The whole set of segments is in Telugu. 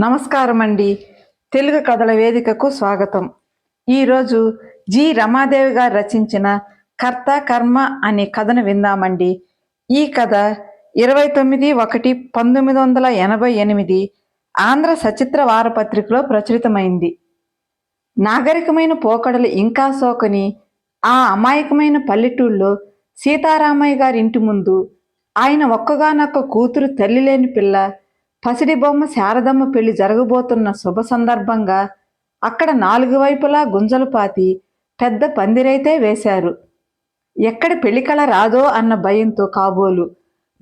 నమస్కారం అండి తెలుగు కథల వేదికకు స్వాగతం. ఈరోజు జి. రమాదేవి గారు రచించిన కర్త కర్మ అనే కథను విందామండి. ఈ కథ ఇరవై తొమ్మిది ఒకటి పంతొమ్మిది వందల ఎనభై ఎనిమిది ఆంధ్ర సచిత్ర వారపత్రికలో ప్రచురితమైంది. నాగరికమైన పోకడలు ఇంకా సోకని ఆ అమాయకమైన పల్లెటూళ్ళలో సీతారామయ్య గారి ఇంటి ముందు ఆయన ఒక్కగానొక్క కూతురు తల్లి లేని పిల్ల పసిడి బొమ్మ శారదమ్మ పెళ్ళి జరగబోతున్న శుభ సందర్భంగా అక్కడ నాలుగు వైపులా గుంజలు పాతి పెద్ద పందిరైతే వేశారు. ఎక్కడ పెళ్ళికళ రాదో అన్న భయంతో కాబోలు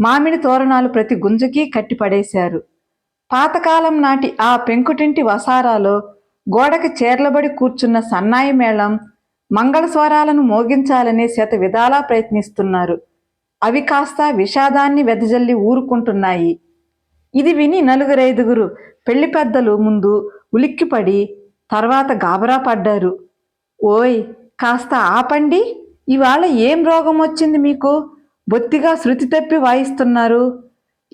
మామిడి తోరణాలు ప్రతి గుంజకి కట్టిపడేశారు. పాతకాలం నాటి ఆ పెంకుటింటి వసారాలో గోడకి చేర్లబడి కూర్చున్న సన్నాయి మేళం మంగళస్వరాలను మోగించాలనే శత విధాలా ప్రయత్నిస్తున్నారు. అవి కాస్త విషాదాన్ని వెదజల్లి ఊరుకుంటున్నాయి. ఇది విని నలుగురైదుగురు పెళ్ళి పెద్దలు ముందు ఉలిక్కిపడి తర్వాత గాబరా పడ్డారు. ఓయ్ కాస్త ఆపండి. ఇవాళ ఏం రోగం వచ్చింది మీకు? బొత్తిగా శృతి తప్పి వాయిస్తున్నారు.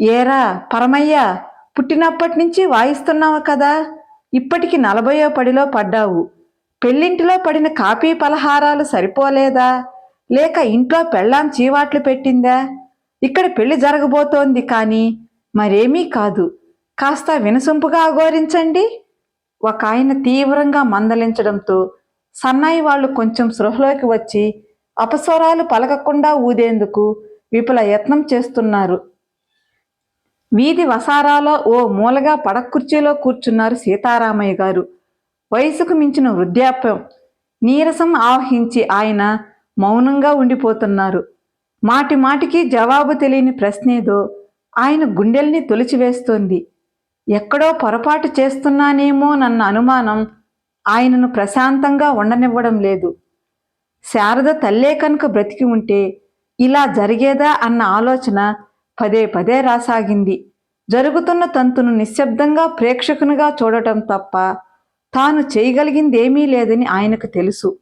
ఏరా పరమయ్య పుట్టినప్పటి నుంచి వాయిస్తున్నావు కదా? ఇప్పటికి నలభయో పడిలో పడ్డావు. పెళ్ళింటిలో పడిన కాపీ పలహారాలు సరిపోలేదా? లేక ఇంట్లో పెళ్ళాం చీవాట్లు పెట్టిందా? ఇక్కడ పెళ్ళి జరగబోతోంది కానీ మరేమీ కాదు. కాస్త వినసొంపుగా అఘోరించండి ఒక ఆయన తీవ్రంగా మందలించడంతో సన్నాయి వాళ్ళు కొంచెం సృహలోకి వచ్చి అపస్వరాలు పలకకుండా ఊదేందుకు విపుల యత్నం చేస్తున్నారు. వీధి వసారాలో ఓ మూలగా పడకుర్చీలో కూర్చున్నారు సీతారామయ్య గారు. వయసుకు మించిన వృద్ధాప్యం. నీరసం ఆవహించి ఆయన మౌనంగా ఉండిపోతున్నారు. మాటి మాటికి జవాబు తెలియని ప్రశ్నేదో ఆయన గుండెల్ని తొలిచివేస్తోంది. ఎక్కడో పొరపాటు చేస్తున్నానేమో నన్న అనుమానం ఆయనను ప్రశాంతంగా ఉండనివ్వడం లేదు. శారద తల్లే కనుక బ్రతికి ఉంటే ఇలా జరిగేదా అన్న ఆలోచన పదే పదే రాసాగింది. జరుగుతున్న తంతును నిశ్శబ్దంగా ప్రేక్షకునిగా చూడటం తప్ప తాను చేయగలిగిందేమీ లేదని ఆయనకు తెలుసు.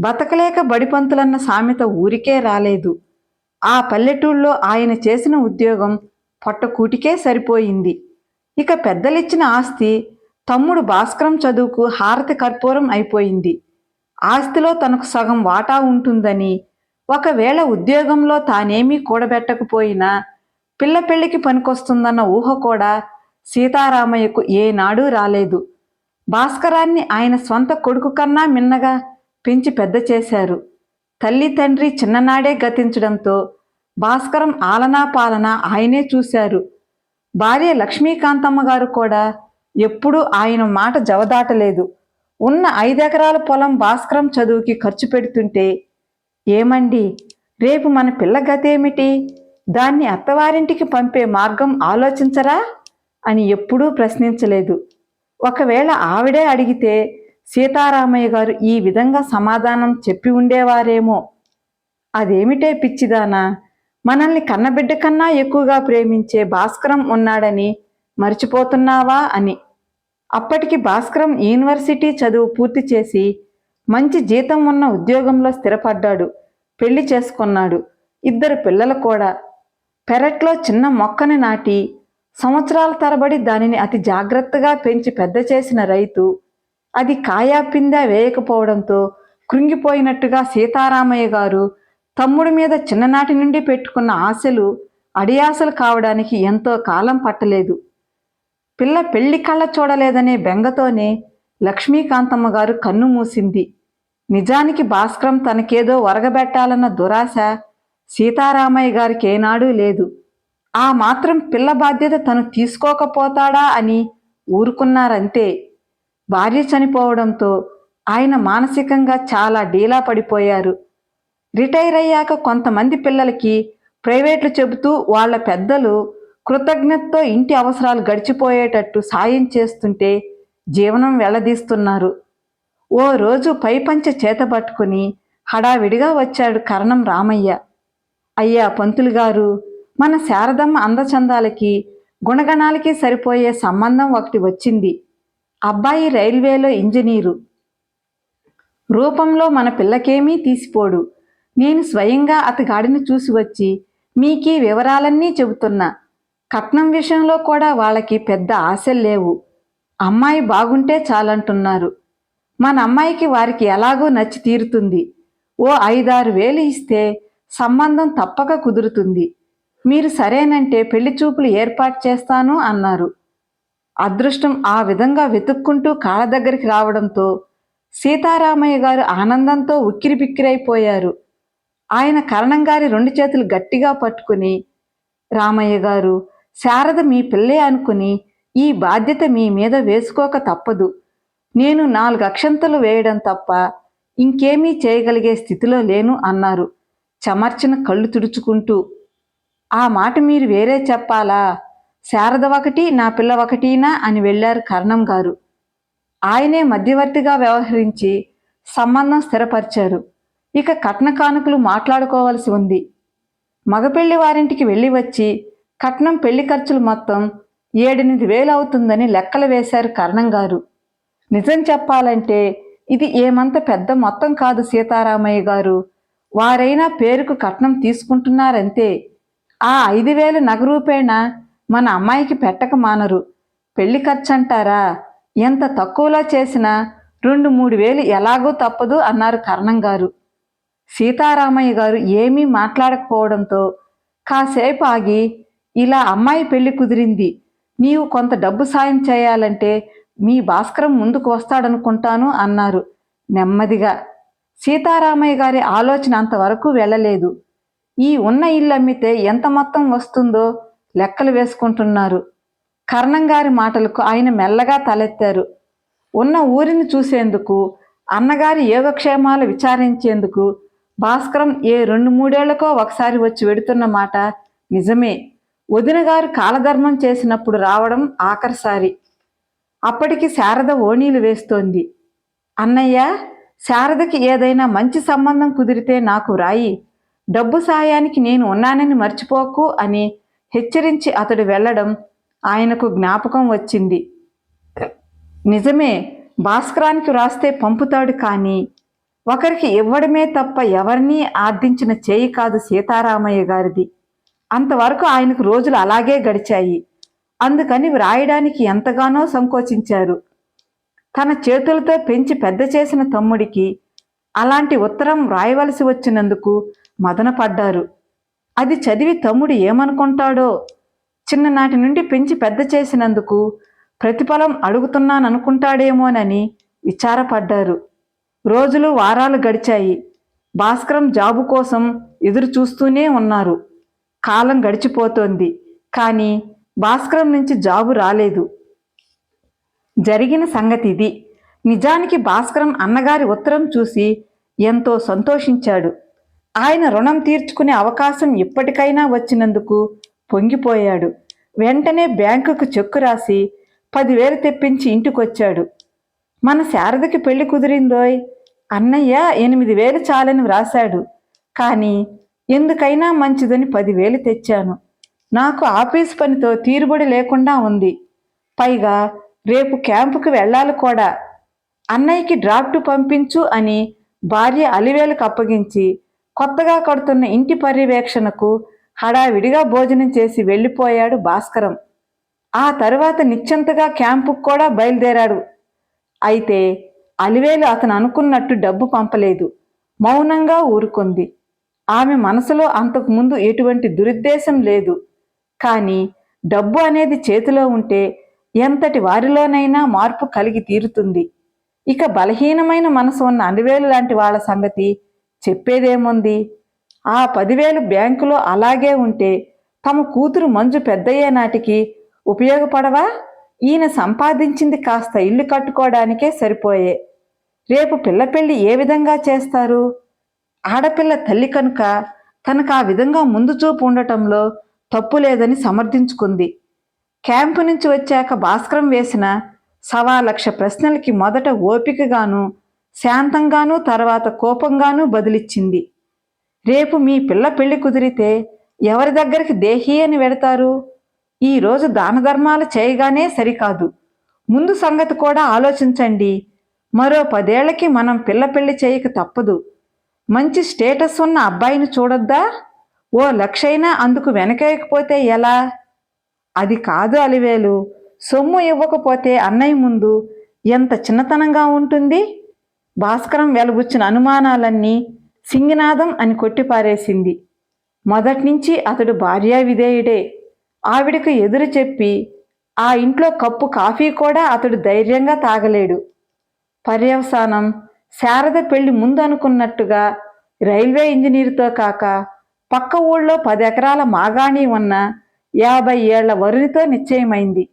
బతకలేక బడిపంతులన్న సామెత ఊరికే రాలేదు. ఆ పల్లెటూళ్ళలో ఆయన చేసిన ఉద్యోగం పొట్టకూటికే సరిపోయింది. ఇక పెద్దలిచ్చిన ఆస్తి తమ్ముడు భాస్కరం చదువుకు హారతి కర్పూరం అయిపోయింది. ఆస్తిలో తనకు సగం వాటా ఉంటుందని ఒకవేళ ఉద్యోగంలో తానేమీ కూడబెట్టకపోయినా పిల్ల పెళ్ళికి పనికొస్తుందన్న ఊహ కూడా సీతారామయ్యకు ఏనాడూ రాలేదు. భాస్కరాన్ని ఆయన స్వంత కొడుకు కన్నా మిన్నగా పెంచి పెద్ద చేశారు. తల్లి తండ్రి చిన్ననాడే గతించడంతో భాస్కరం ఆలనా పాలన ఆయనే చూశారు. భార్య లక్ష్మీకాంతమ్మ గారు కూడా ఎప్పుడూ ఆయన మాట జవదాటలేదు. ఉన్న ఐదెకరాల పొలం భాస్కరం చదువుకి ఖర్చు పెడుతుంటే ఏమండి రేపు మన పిల్ల గతేమిటి? దాన్ని అత్తవారింటికి పంపే మార్గం ఆలోచించరా? అని ఎప్పుడూ ప్రశ్నించలేదు. ఒకవేళ ఆవిడే అడిగితే సీతారామయ్య గారు ఈ విధంగా సమాధానం చెప్పి ఉండేవారేమో. అదేమిటే పిచ్చిదానా? మనల్ని కన్నబిడ్డ కన్నా ఎక్కువగా ప్రేమించే భాస్కరం ఉన్నాడని మర్చిపోతున్నావా అని. అప్పటికి భాస్కరం యూనివర్సిటీ చదువు పూర్తి చేసి మంచి జీతం ఉన్న ఉద్యోగంలో స్థిరపడ్డాడు. పెళ్ళి చేసుకున్నాడు. ఇద్దరు పిల్లలు కూడా. పెరట్లో చిన్న మొక్కని నాటి సంవత్సరాల తరబడి దానిని అతి జాగ్రత్తగా పెంచి పెద్ద చేసిన రైతు అది కాయాపింద వేయకపోవడంతో కృంగిపోయినట్టుగా సీతారామయ్య గారు తమ్ముడి మీద చిన్ననాటి నుండి పెట్టుకున్న ఆశలు అడియాసలు కావడానికి ఎంతో కాలం పట్టలేదు. పిల్ల పెళ్ళి కళ్ళ చూడలేదనే బెంగతోనే లక్ష్మీకాంతమ్మ గారు కన్ను మూసింది. నిజానికి భాస్కరం తనకేదో వరగబెట్టాలన్న దురాశ సీతారామయ్య గారికి ఏనాడూ లేదు. ఆ మాత్రం పిల్ల బాధ్యత తను తీసుకోకపోతాడా అని ఊరుకున్నారంతే. భార్య చనిపోవడంతో ఆయన మానసికంగా చాలా డీలా పడిపోయారు. రిటైర్ అయ్యాక కొంతమంది పిల్లలకి ప్రైవేట్లు చెబుతూ వాళ్ళ పెద్దలు కృతజ్ఞతతో ఇంటి అవసరాలు గడిచిపోయేటట్టు సాయం చేస్తుంటే జీవనం వెళ్ళదీస్తున్నారు ఓ రోజు పైపంచ చేతబట్టుకుని హడావిడిగా వచ్చాడు కరణం రామయ్య. అయ్యా పంతులు గారు మన శారదమ్మ అందచందాలకి గుణగణాలకి సరిపోయే సంబంధం ఒకటి వచ్చింది. అబ్బాయి రైల్వేలో ఇంజనీరు. రూపంలో మన పిల్లకేమీ తీసిపోడు. నేను స్వయంగా అతగాడిని చూసి వచ్చి మీకీ వివరాలన్నీ చెబుతున్నా. కట్నం విషయంలో కూడా వాళ్ళకి పెద్ద ఆశలు లేవు. అమ్మాయి బాగుంటే చాలంటున్నారు. మన అమ్మాయికి వారికి ఎలాగో నచ్చి తీరుతుంది. ఓ ఐదారు వేలు ఇస్తే సంబంధం తప్పక కుదురుతుంది. మీరు సరేనంటే పెళ్ళి చూపులు ఏర్పాటు చేస్తాను అన్నారు. అదృష్టం ఆ విధంగా వెతుక్కుంటూ కాళ్ళ దగ్గరికి రావడంతో సీతారామయ్య గారు ఆనందంతో ఉక్కిరిబిక్కిరైపోయారు. ఆయన కరణం గారి రెండు చేతులు గట్టిగా పట్టుకుని రామయ్య గారు శారద మీ పిల్లే అనుకుని ఈ బాధ్యత మీ మీద వేసుకోక తప్పదు. నేను నాలుగు అక్షంతలు వేయడం తప్ప ఇంకేమీ చేయగలిగే స్థితిలో లేను అన్నారు చమర్చిన కళ్ళు తుడుచుకుంటూ. ఆ మాట మీరు వేరే చెప్పాలా? శారద ఒకటి నా పిల్ల ఒకటినా అని వెళ్ళారు కర్ణం గారు. ఆయనే మధ్యవర్తిగా వ్యవహరించి సంబంధం స్థిరపరిచారు. ఇక కట్న కానుకలు మాట్లాడుకోవాల్సి ఉంది. మగపెళ్ళి వారింటికి వెళ్ళి వచ్చి కట్నం పెళ్ళి ఖర్చులు మొత్తం ఏడెనిమిది వేలు అవుతుందని లెక్కలు వేశారు కర్ణం గారు. నిజం చెప్పాలంటే ఇది ఏమంత పెద్ద మొత్తం కాదు సీతారామయ్య గారు. వారైనా పేరుకు కట్నం తీసుకుంటున్నారంతే. ఆ ఐదు వేల నగ రూపేణా మన అమ్మాయికి పెట్టక మానరు. పెళ్ళి ఖర్చు అంటారా ఎంత తక్కువలో చేసినా రెండు మూడు వేలు ఎలాగూ తప్పదు అన్నారు కరణం గారు. సీతారామయ్య గారు ఏమీ మాట్లాడకపోవడంతో కాసేపు ఆగి ఇలా అమ్మాయి పెళ్ళి కుదిరింది. నీవు కొంత డబ్బు సాయం చేయాలంటే మీ భాస్కరం ముందుకు వస్తాడనుకుంటాను అన్నారు నెమ్మదిగా. సీతారామయ్య గారి ఆలోచన అంతవరకు వెళ్ళలేదు. ఈ ఉన్న ఇల్లు అమ్మితే ఎంత మొత్తం వస్తుందో లెక్కలు వేసుకుంటున్నారు. కర్ణం గారి మాటలకు ఆయన మెల్లగా తలెత్తారు. ఉన్న ఊరిని చూసేందుకు అన్నగారి యోగక్షేమాలు విచారించేందుకు భాస్కరం ఏ రెండు మూడేళ్ళకో ఒకసారి వచ్చి వెడుతున్న మాట నిజమే. వదిన గారు కాలధర్మం చేసినప్పుడు రావడం ఆఖరిసారి. అప్పటికి శారద ఓణీలు వేస్తోంది. అన్నయ్య శారదకి ఏదైనా మంచి సంబంధం కుదిరితే నాకు రాయి డబ్బు సాయానికి నేను ఉన్నానని మర్చిపోకు అని హెచ్చరించి అతడు వెళ్ళడం ఆయనకు జ్ఞాపకం వచ్చింది. నిజమే భాస్కరానికి వ్రాస్తే పంపుతాడు కానీ ఒకరికి ఇవ్వడమే తప్ప ఎవరినీ ఆర్థించిన చేయి కాదు సీతారామయ్య గారిది. అంతవరకు ఆయనకు రోజులు అలాగే గడిచాయి. అందుకని వ్రాయడానికి ఎంతగానో సంకోచించారు. తన చేతులతో పెంచి పెద్ద చేసిన తమ్ముడికి అలాంటి ఉత్తరం వ్రాయవలసి వచ్చినందుకు మదనపడ్డారు. అది చదివి తమ్ముడు ఏమనుకుంటాడో చిన్ననాటి నుండి పెంచి పెద్ద చేసినందుకు ప్రతిఫలం అడుగుతున్నాననుకుంటాడేమోనని విచారపడ్డారు. రోజులు వారాలు గడిచాయి. భాస్కరం జాబు కోసం ఎదురు చూస్తూనే ఉన్నారు. కాలం గడిచిపోతోంది. కానీ భాస్కరం నుంచి జాబు రాలేదు. జరిగిన సంగతి ఇది. నిజానికి భాస్కరం అన్నగారి ఉత్తరం చూసి ఎంతో సంతోషించాడు. ఆయన రుణం తీర్చుకునే అవకాశం ఇప్పటికైనా వచ్చినందుకు పొంగిపోయాడు. వెంటనే బ్యాంకుకు చెక్కు రాసి పదివేలు తెప్పించి ఇంటికొచ్చాడు. మన శారదకి పెళ్ళి కుదిరిందోయ్? అన్నయ్య ఎనిమిది వేలు చాలని వ్రాశాడు. కానీ ఎందుకైనా మంచిదని పదివేలు తెచ్చాను. నాకు ఆఫీస్ పనితో తీరుబడి లేకుండా ఉంది. పైగా రేపు క్యాంపుకి వెళ్ళాలి కూడా. అన్నయ్యకి డ్రాఫ్ట్ పంపించు అని భార్య అలివేలకు అప్పగించి కొత్తగా కడుతున్న ఇంటి పర్యవేక్షణకు హడావిడిగా భోజనం చేసి వెళ్ళిపోయాడు భాస్కరం. ఆ తరువాత నిశ్చంతగా క్యాంపుకు కూడా బయలుదేరాడు. అయితే అలివేలు అతను అనుకున్నట్టు డబ్బు పంపలేదు. మౌనంగా ఊరుకుంది. ఆమె మనసులో అంతకుముందు ఎటువంటి దురుద్దేశం లేదు. కానీ డబ్బు అనేది చేతిలో ఉంటే ఎంతటి వారిలోనైనా మార్పు కలిగి తీరుతుంది. ఇక బలహీనమైన మనసు ఉన్న అలివేలు లాంటి వాళ్ళ సంగతి చెప్పేదేముంది? ఆ పదివేలు బ్యాంకులో అలాగే ఉంటే తమ కూతురు మంజు పెద్దయ్యే నాటికి ఉపయోగపడవా? ఈయన సంపాదించింది కాస్త ఇల్లు కట్టుకోవడానికే సరిపోయే. రేపు పిల్ల పెళ్ళి ఏ విధంగా చేస్తారు? ఆడపిల్ల తల్లి కనుక తనకు ఆ విధంగా ముందు చూపు ఉండటంలో తప్పు లేదని సమర్థించుకుంది. క్యాంపు నుంచి వచ్చాక భాస్కరం వేసిన సవా లక్ష ప్రశ్నలకి మొదట ఓపికగాను శాంతంగానూ తర్వాత కోపంగానూ బదిలిచ్చింది. రేపు మీ పిల్ల పెళ్ళి కుదిరితే ఎవరి దగ్గరికి దేహీ అని వెడతారు ఈరోజు దాన ధర్మాలు చేయగానే సరికాదు. ముందు సంగతి కూడా ఆలోచించండి. మరో పదేళ్ళకి మనం పిల్ల పెళ్ళి చేయక తప్పదు. మంచి స్టేటస్ ఉన్న అబ్బాయిని చూడొద్దా? ఓ లక్షైనా అందుకు వెనకేయకపోతే ఎలా? అది కాదు అలివేలు. సొమ్ము ఇవ్వకపోతే అన్నయ్య ముందు ఎంత చిన్నతనంగా ఉంటుంది? భాస్కరం వెలబుచ్చిన అనుమానాలన్నీ సింగినాదం అని కొట్టిపారేసింది. మొదట్నుంచి అతడు భార్యా విధేయుడే. ఆవిడకు ఎదురు చెప్పి ఆ ఇంట్లో కప్పు కాఫీ కూడా అతడు ధైర్యంగా తాగలేడు. పర్యవసానం శారద పెళ్ళి ముందు అనుకున్నట్టుగా రైల్వే ఇంజనీర్తో కాక పక్క ఊళ్ళో పది ఎకరాల మాగాణి ఉన్న యాభై ఏళ్ళ వరునితో నిశ్చయమైంది.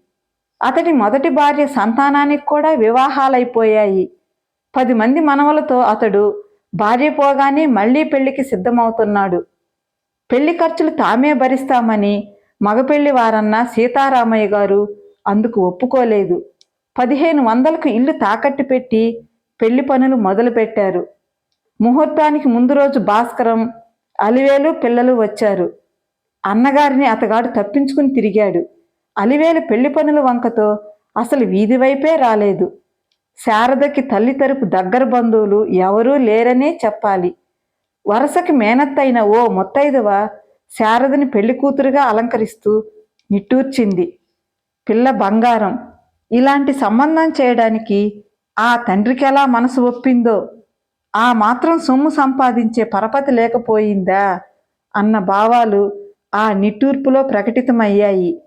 అతడి మొదటి భార్య సంతానానికి కూడా వివాహాలైపోయాయి. పది మంది మనవలతో అతడు భార్య పోగానే మళ్ళీ పెళ్ళికి సిద్ధమవుతున్నాడు. పెళ్ళి ఖర్చులు తామే భరిస్తామని మగపెళ్ళి వారన్న సీతారామయ్య గారు అందుకు ఒప్పుకోలేదు. పదిహేను వందలకు ఇల్లు తాకట్టు పెట్టి పెళ్ళి పనులు మొదలుపెట్టారు. ముహూర్తానికి ముందు రోజు భాస్కరం అలివేలు పిల్లలు వచ్చారు. అన్నగారిని అతగాడు తప్పించుకుని తిరిగాడు. అలివేలు పెళ్ళి పనుల వంకతో అసలు వీధి వైపే రాలేదు. శారదకి తల్లి తరపు దగ్గర బంధువులు ఎవరూ లేరనే చెప్పాలి. వరసకి మేనత్తైన ఓ ముత్తైదవ శారదని పెళ్ళి కూతురుగా అలంకరిస్తూ నిట్టూర్చింది. పిల్ల బంగారం. ఇలాంటి సంబంధం చేయడానికి ఆ తండ్రికి ఎలా మనసు ఒప్పిందో? ఆ మాత్రం సొమ్ము సంపాదించే పరపతి లేకపోయిందా? అన్న భావాలు ఆ నిట్టూర్పులో ప్రకటితమయ్యాయి.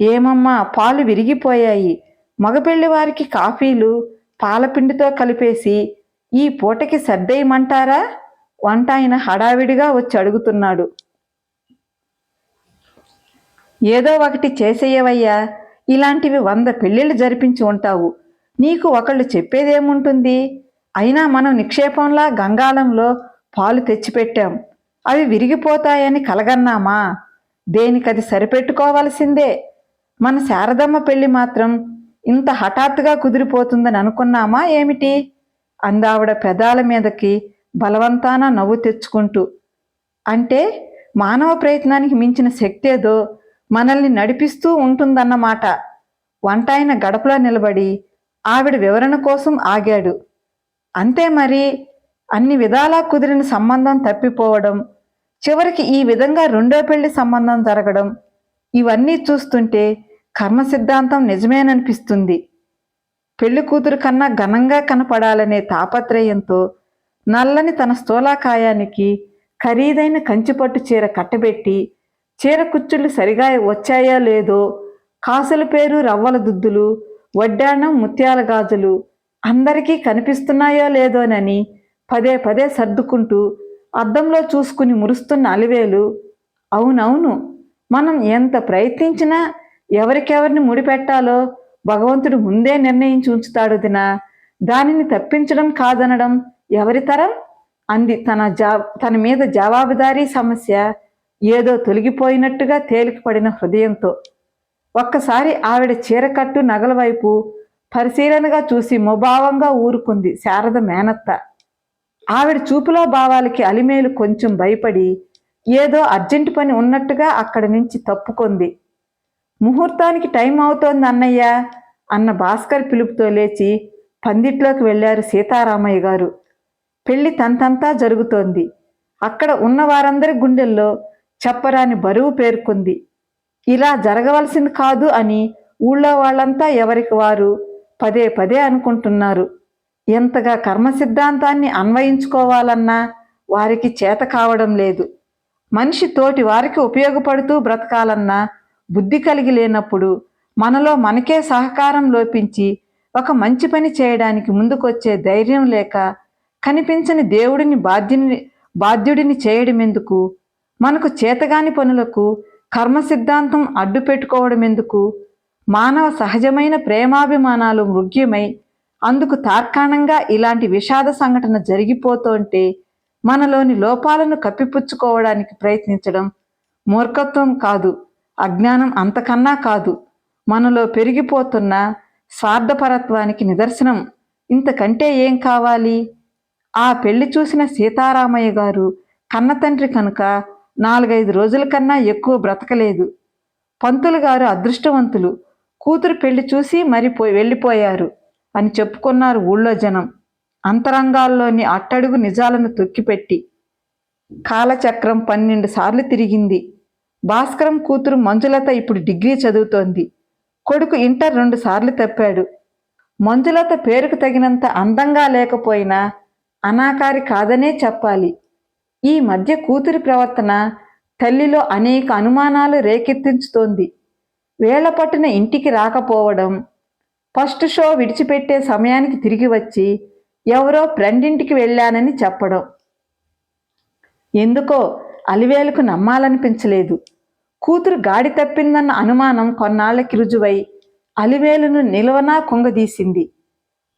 ఏమమ్మా పాలు విరిగిపోయాయి. మగపెళ్ళి వారికి కాఫీలు పాలపిండితో కలిపేసి ఈ పూటకి సర్దేయమంటారా? వంట ఆయన హడావిడిగా వచ్చి అడుగుతున్నాడు. ఏదో ఒకటి చేసేయవయ్యా ఇలాంటివి వంద పెళ్ళిళ్ళు జరిపించి ఉంటావు. నీకు ఒకళ్ళు చెప్పేదేముంటుంది? అయినా మనం నిక్షేపంలా గంగాళంలో పాలు తెచ్చిపెట్టాం. అవి విరిగిపోతాయని కలగన్నామా? దేనికది సరిపెట్టుకోవాల్సిందే? మన శారదమ్మ పెళ్ళి మాత్రం ఇంత హఠాత్తుగా కుదిరిపోతుందని అనుకున్నామా ఏమిటి? అందావిడ పెదాల మీదకి బలవంతాన నవ్వు తెచ్చుకుంటూ అంటే మానవ ప్రయత్నానికి మించిన శక్తి ఏదో మనల్ని నడిపిస్తూ ఉంటుందన్నమాట. వంటాయన గడపలో నిలబడి ఆవిడ వివరణ కోసం ఆగాడు. అంతే మరి అన్ని విధాలా కుదిరిన సంబంధం తప్పిపోవడం చివరికి ఈ విధంగా రెండో పెళ్ళి సంబంధం జరగడం ఇవన్నీ చూస్తుంటే కర్మ సిద్ధాంతం నిజమేననిపిస్తుంది. పెళ్ళి కూతురు కన్నా ఘనంగా కనపడాలనే తాపత్రయంతో నల్లని తన స్థూలాకాయానికి ఖరీదైన కంచిపట్టు చీర కట్టబెట్టి చీర కుచ్చుళ్ళు సరిగా వచ్చాయో లేదో కాసుల పేరు రవ్వల దుద్దులు వడ్డాణం ముత్యాల గాజులు అందరికీ కనిపిస్తున్నాయో లేదోనని పదే పదే సర్దుకుంటూ అద్దంలో చూసుకుని మురుస్తున్న అలివేలు అవునవును మనం ఎంత ప్రయత్నించినా ఎవరికెవరిని ముడిపెట్టాలో భగవంతుడు ముందే నిర్ణయించి ఉంచుతాడు దినా. దానిని తప్పించడం కాదనడం ఎవరి తరం? అంది తన జా తన మీద జవాబుదారీ సమస్య ఏదో తొలగిపోయినట్టుగా తేలికపడిన హృదయంతో. ఒక్కసారి ఆవిడ చీరకట్టు నగల వైపు పరిశీలనగా చూసి ముభావంగా ఊరుకుంది శారద మేనత్త. ఆవిడ చూపులో భావాలకి అలిమేలు కొంచెం భయపడి ఏదో అర్జెంటు పని ఉన్నట్టుగా అక్కడి నుంచి తప్పుకుంది. ముహూర్తానికి టైం అవుతోంది అన్నయ్య అన్న భాస్కర్ పిలుపుతో లేచి పందిట్లోకి వెళ్ళారు సీతారామయ్య గారు. పెళ్ళి తంతంతా జరుగుతోంది. అక్కడ ఉన్న వారందరి గుండెల్లో చెప్పరాని బరువు పేర్కొంది. ఇలా జరగవలసింది కాదు అని ఊళ్ళో వాళ్ళంతా ఎవరికి వారు పదే పదే అనుకుంటున్నారు. ఎంతగా కర్మ సిద్ధాంతాన్ని అన్వయించుకోవాలన్నా వారికి చేత కావడం లేదు. మనిషి తోటి వారికి ఉపయోగపడుతూ బ్రతకాలన్నా బుద్ధి కలిగి లేనప్పుడు మనలో మనకే సహకారం లోపించి ఒక మంచి పని చేయడానికి ముందుకొచ్చే ధైర్యం లేక కనిపించని దేవుడిని బాధ్యుని బాధ్యుడిని చేయడమెందుకు? మనకు చేతగాని పనులకు కర్మ సిద్ధాంతం అడ్డు పెట్టుకోవడం ఎందుకు మానవ సహజమైన ప్రేమాభిమానాలు మృగ్యమై అందుకు తార్కాణంగా ఇలాంటి విషాద సంఘటన జరిగిపోతుంటే మనలోని లోపాలను కప్పిపుచ్చుకోవడానికి ప్రయత్నించడం మూర్ఖత్వం కాదు. అజ్ఞానం అంతకన్నా కాదు మనలో పెరిగిపోతున్న స్వార్థపరత్వానికి నిదర్శనం. ఇంతకంటే ఏం కావాలి? ఆ పెళ్ళి చూసిన సీతారామయ్య గారు కన్నతండ్రి కనుక నాలుగైదు రోజుల కన్నా ఎక్కువ బ్రతకలేదు. పంతులు గారు అదృష్టవంతులు. కూతురు పెళ్ళి చూసి మరి పోయి వెళ్ళిపోయారు అని చెప్పుకున్నారు ఊళ్ళో జనం. అంతరంగాల్లోని అట్టడుగు నిజాలను తొక్కిపెట్టి కాలచక్రం పన్నెండు సార్లు తిరిగింది. భాస్కరం కూతురు మంజులత ఇప్పుడు డిగ్రీ చదువుతోంది. కొడుకు ఇంటర్ రెండు సార్లు తప్పాడు. మంజులత పేరుకు తగినంత అందంగా లేకపోయినా అనాకారి కాదనే చెప్పాలి. ఈ మధ్య కూతురి ప్రవర్తన తల్లిలో అనేక అనుమానాలు రేకెత్తించుతోంది. వేళ ఇంటికి రాకపోవడం ఫస్ట్ షో విడిచిపెట్టే సమయానికి తిరిగి వచ్చి ఎవరో ఫ్రెండింటికి వెళ్ళానని చెప్పడం. ఎందుకో అలివేలుకు నమ్మాలనిపించలేదు. కూతురు గాడి తప్పిందన్న అనుమానం కొన్నాళ్ళకి రుజువై అలివేలును నిలవనా కుంగదీసింది.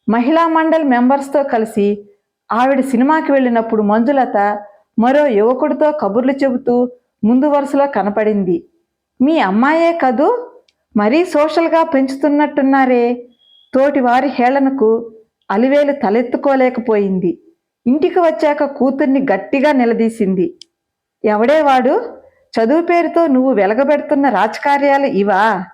మహిళా మండలి మెంబర్స్తో కలిసి ఆవిడ సినిమాకి వెళ్ళినప్పుడు మంజులత మరో యువకుడితో కబుర్లు చెబుతూ ముందు వరుసలో కనపడింది. మీ అమ్మాయే కదూ? మరీ సోషల్గా పెంచుతున్నట్టున్నారే. తోటి వారి హేళనకు అలివేలు తలెత్తుకోలేకపోయింది. ఇంటికి వచ్చాక కూతుర్ని గట్టిగా నిలదీసింది. ఎవడేవాడు? చదువు పేరుతో నువ్వు వెలగబెడుతున్న రాజకార్యాలు ఇవా?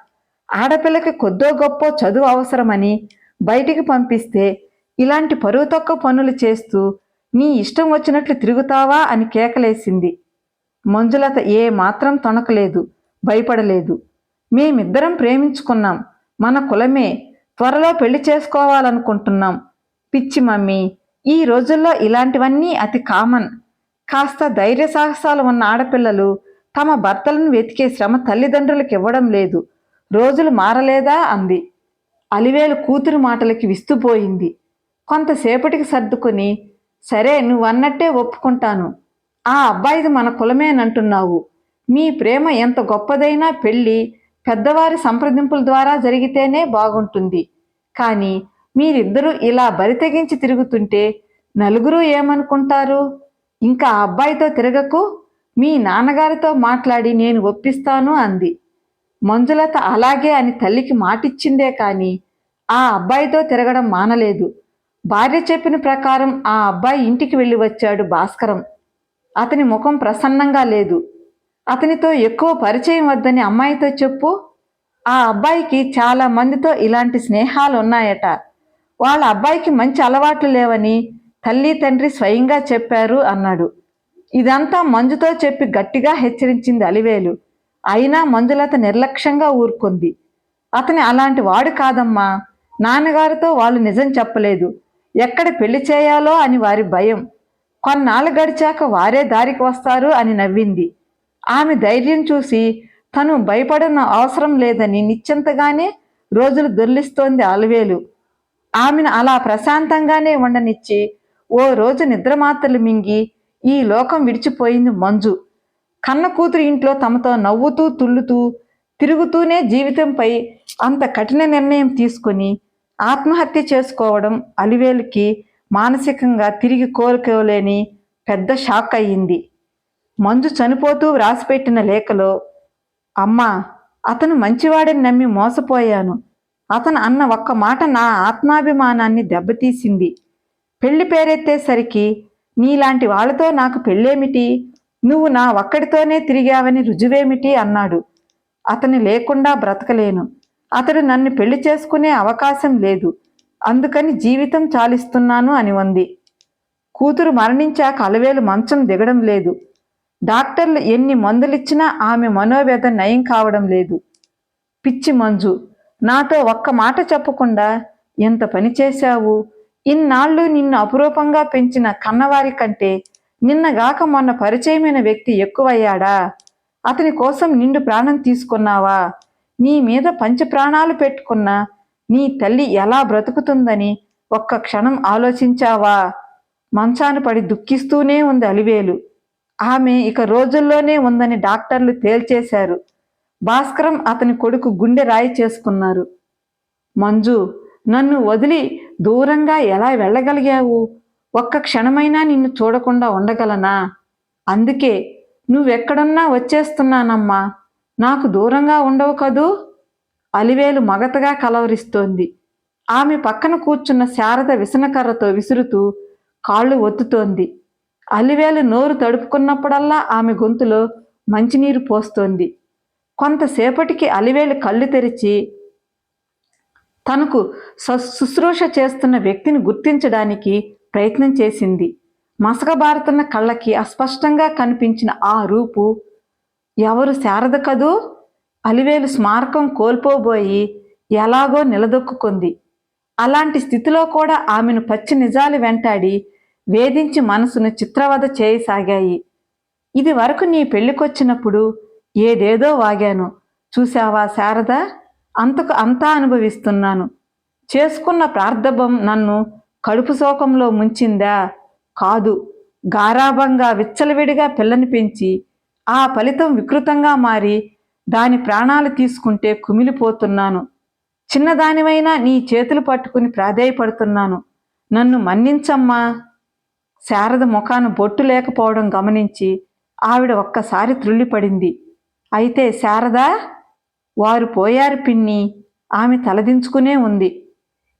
ఆడపిల్లకి కొద్దో గొప్ప చదువు అవసరమని బయటికి పంపిస్తే ఇలాంటి పరువు తక్కువ పనులు చేస్తూ నీ ఇష్టం వచ్చినట్లు తిరుగుతావా అని కేకలేసింది. మంజులత ఏ మాత్రం తొణకలేదు భయపడలేదు. మేమిద్దరం ప్రేమించుకున్నాం. మన కులమే త్వరలో పెళ్ళి చేసుకోవాలనుకుంటున్నాం. పిచ్చి మమ్మీ ఈ రోజుల్లో ఇలాంటివన్నీ అతి కామన్. కాస్త ధైర్య సాహసాలు ఉన్న ఆడపిల్లలు తమ భర్తలను వెతికే శ్రమ తల్లిదండ్రులకు ఇవ్వడం లేదు. రోజులు మారలేదా అంది. అలివేలు కూతురు మాటలకి విస్తుపోయింది. కొంతసేపటికి సర్దుకొని సరే నువ్వన్నట్టే ఒప్పుకుంటాను. ఆ అబ్బాయిది మన కులమేనంటున్నావు. మీ ప్రేమ ఎంత గొప్పదైనా పెళ్ళి పెద్దవారి సంప్రదింపుల ద్వారా జరిగితేనే బాగుంటుంది. కానీ మీరిద్దరూ ఇలా బరితెగించి తిరుగుతుంటే నలుగురు ఏమనుకుంటారు? ఇంకా ఆ అబ్బాయితో తిరగకు? మీ నాన్నగారితో మాట్లాడి నేను ఒప్పిస్తాను అంది. మంజులత అలాగే అని తల్లికి మాటిచ్చిందే కానీ ఆ అబ్బాయితో తిరగడం మానలేదు. భార్య చెప్పిన ప్రకారం ఆ అబ్బాయి ఇంటికి వెళ్ళి వచ్చాడు భాస్కరం. అతని ముఖం ప్రసన్నంగా లేదు. అతనితో ఎక్కువ పరిచయం వద్దని అమ్మాయితో చెప్పు. ఆ అబ్బాయికి చాలా మందితో ఇలాంటి స్నేహాలు ఉన్నాయట వాళ్ళ అబ్బాయికి మంచి అలవాట్లు లేవని తల్లి తండ్రి స్వయంగా చెప్పారు అన్నాడు. ఇదంతా మంజుతో చెప్పి గట్టిగా హెచ్చరించింది అలివేలు. అయినా మంజులత నిర్లక్ష్యంగా ఊరుకుంది. అతని అలాంటి వాడు కాదమ్మా. నాన్నగారితో వాళ్ళు నిజం చెప్పలేదు. ఎక్కడ పెళ్ళి చేయాలో అని వారి భయం. కొన్నాళ్ళు గడిచాక వారే దారికి వస్తారు అని నవ్వింది. ఆమె ధైర్యం చూసి తను భయపడన అవసరం లేదని నిశ్చింతగానే రోజులు దొర్లిస్తోంది అలవేలు. ఆమెను అలా ప్రశాంతంగానే ఉండనిచ్చి ఓ రోజు నిద్రమాతలు మింగి ఈ లోకం విడిచిపోయింది మంజు. కన్న కూతురు ఇంట్లో తమతో నవ్వుతూ తుళ్ళుతూ తిరుగుతూనే జీవితంపై అంత కఠిన నిర్ణయం తీసుకొని ఆత్మహత్య చేసుకోవడం అలివేలుకి మానసికంగా తిరిగి కోలుకోలేని పెద్ద షాక్ అయ్యింది. మంజు చనిపోతూ వ్రాసిపెట్టిన లేఖలో అమ్మా అతను మంచివాడని నమ్మి మోసపోయాను. అతను అన్న ఒక్క మాట నా ఆత్మాభిమానాన్ని దెబ్బతీసింది. పెళ్ళి పేరెత్తేసరికి నీలాంటి వాళ్ళతో నాకు పెళ్ళేమిటి? నువ్వు నా ఒక్కడితోనే తిరిగావని రుజువేమిటి? అన్నాడు. అతని లేకుండా బ్రతకలేను. అతడు నన్ను పెళ్ళి చేసుకునే అవకాశం లేదు. అందుకని జీవితం చాలిస్తున్నాను అని ఉంది. కూతురు మరణించాక అలవేలు మంచం దిగడం లేదు. డాక్టర్లు ఎన్ని మందులిచ్చినా ఆమె మనోవ్యధ నయం కావడం లేదు. పిచ్చి మంజు నాతో ఒక్క మాట చెప్పకుండా ఎంత పని చేశావు? ఇన్నాళ్ళు నిన్ను అపురూపంగా పెంచిన కన్నవారి కంటే నిన్నగాక మొన్న పరిచయమైన వ్యక్తి ఎక్కువయ్యాడా? అతని కోసం నిండు ప్రాణం తీసుకున్నావా? నీ మీద పంచ ప్రాణాలు పెట్టుకున్న నీ తల్లి ఎలా బ్రతుకుతుందని ఒక్క క్షణం ఆలోచించావా? మంచాన పడి దుఃఖిస్తూనే ఉంది అలివేలు. ఆమె ఇక రోజుల్లోనే ఉందని డాక్టర్లు తేల్చేశారు. భాస్కరం అతని కొడుకు గుండె రాయి చేసుకున్నారు. మంజు నన్ను వదిలి దూరంగా ఎలా వెళ్ళగలిగావు? ఒక్క క్షణమైనా నిన్ను చూడకుండా ఉండగలనా? అందుకే నువ్వెక్కడున్నా వచ్చేస్తున్నానమ్మా. నాకు దూరంగా ఉండవు కదూ? అలివేలు మగతగా కలవరిస్తోంది. ఆమె పక్కన కూర్చున్న శారద విసనకర్రతో విసురుతూ కాళ్ళు ఒత్తుతోంది. అలివేలు నోరు తడుపుకున్నప్పుడల్లా ఆమె గొంతులో మంచినీరు పోస్తోంది. కొంతసేపటికి అలివేలు కళ్ళు తెరిచి తనకు శుశ్రూష చేస్తున్న వ్యక్తిని గుర్తించడానికి ప్రయత్నం చేసింది. మసకబారుతున్న కళ్ళకి అస్పష్టంగా కనిపించిన ఆ రూపు ఎవరు శారద కదూ? అలివేలు స్మారకం కోల్పోబోయి ఎలాగో నిలదొక్కుంది అలాంటి స్థితిలో కూడా ఆమెను పచ్చి నిజాలు వెంటాడి వేధించి మనసును చిత్రవద చేయసాగాయి. ఇది వరకు నీ పెళ్ళికొచ్చినప్పుడు ఏదేదో వాగాను. చూశావా శారద? అంతకు అంతా అనుభవిస్తున్నాను. చేసుకున్న ప్రార్థభం నన్ను కడుపు శోకంలో ముంచిందా? కాదు. గారాభంగా విచ్చలవిడిగా పిల్లని పెంచి ఆ ఫలితం వికృతంగా మారి దాని ప్రాణాలు తీసుకుంటే కుమిలిపోతున్నాను. చిన్నదానివైనా నీ చేతులు పట్టుకుని ప్రాధేయపడుతున్నాను. నన్ను మన్నించమ్మా. శారద ముఖాన బొట్టు లేకపోవడం గమనించి ఆవిడ ఒక్కసారి త్రుళ్ళిపడింది అయితే శారదా? వారు పోయారు పిన్ని. ఆమె తలదించుకునే ఉంది.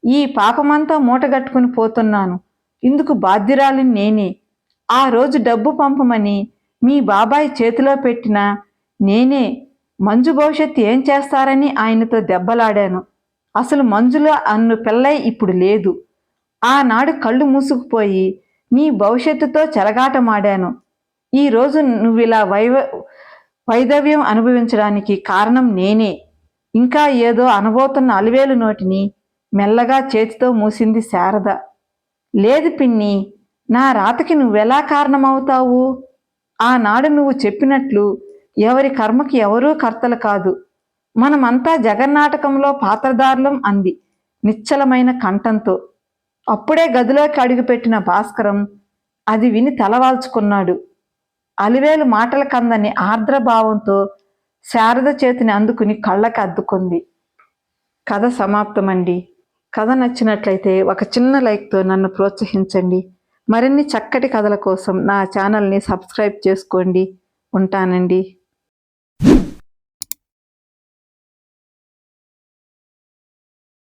ఈ పాపమంతా మూటగట్టుకుని పోతున్నాను. ఇందుకు బాధ్యురాలిని నేనే. ఆ రోజు డబ్బు పంపమని మీ బాబాయ్ చేతిలో పెట్టిన నేనే మంజు భవిష్యత్తు ఏం చేస్తారని ఆయనతో దెబ్బలాడాను. అసలు మంజులో అన్ను పిల్లై ఇప్పుడు లేదు. ఆనాడు కళ్ళు మూసుకుపోయి నీ భవిష్యత్తుతో చెలగాటమాడాను ఈరోజు ఇలా వైవ వైదవ్యం అనుభవించడానికి కారణం నేనే. ఇంకా ఏదో అనబోతున్న అలివేలు నోటిని మెల్లగా చేతితో మూసింది శారద. లేదు పిన్ని నా రాతకి నువ్వెలా కారణమవుతావు? ఆనాడు నువ్వు చెప్పినట్లు ఎవరి కర్మకి ఎవరూ కర్తలు కాదు. మనమంతా జగన్నాటకంలో పాత్రదారులం అంది నిశ్చలమైన కంఠంతో. అప్పుడే గదిలోకి అడుగుపెట్టిన భాస్కరం అది విని తలవాల్చుకున్నాడు. అలివేలు మాటల కందని ఆర్ద్రభావంతో శారద చేతిని అందుకుని కళ్ళకి అద్దుకుంది. కథ సమాప్తమండి. కథ నచ్చినట్లయితే ఒక చిన్న లైక్తో నన్ను ప్రోత్సహించండి. మరిన్ని చక్కటి కథల కోసం నా ఛానల్ని సబ్స్క్రైబ్ చేసుకోండి. ఉంటానండి.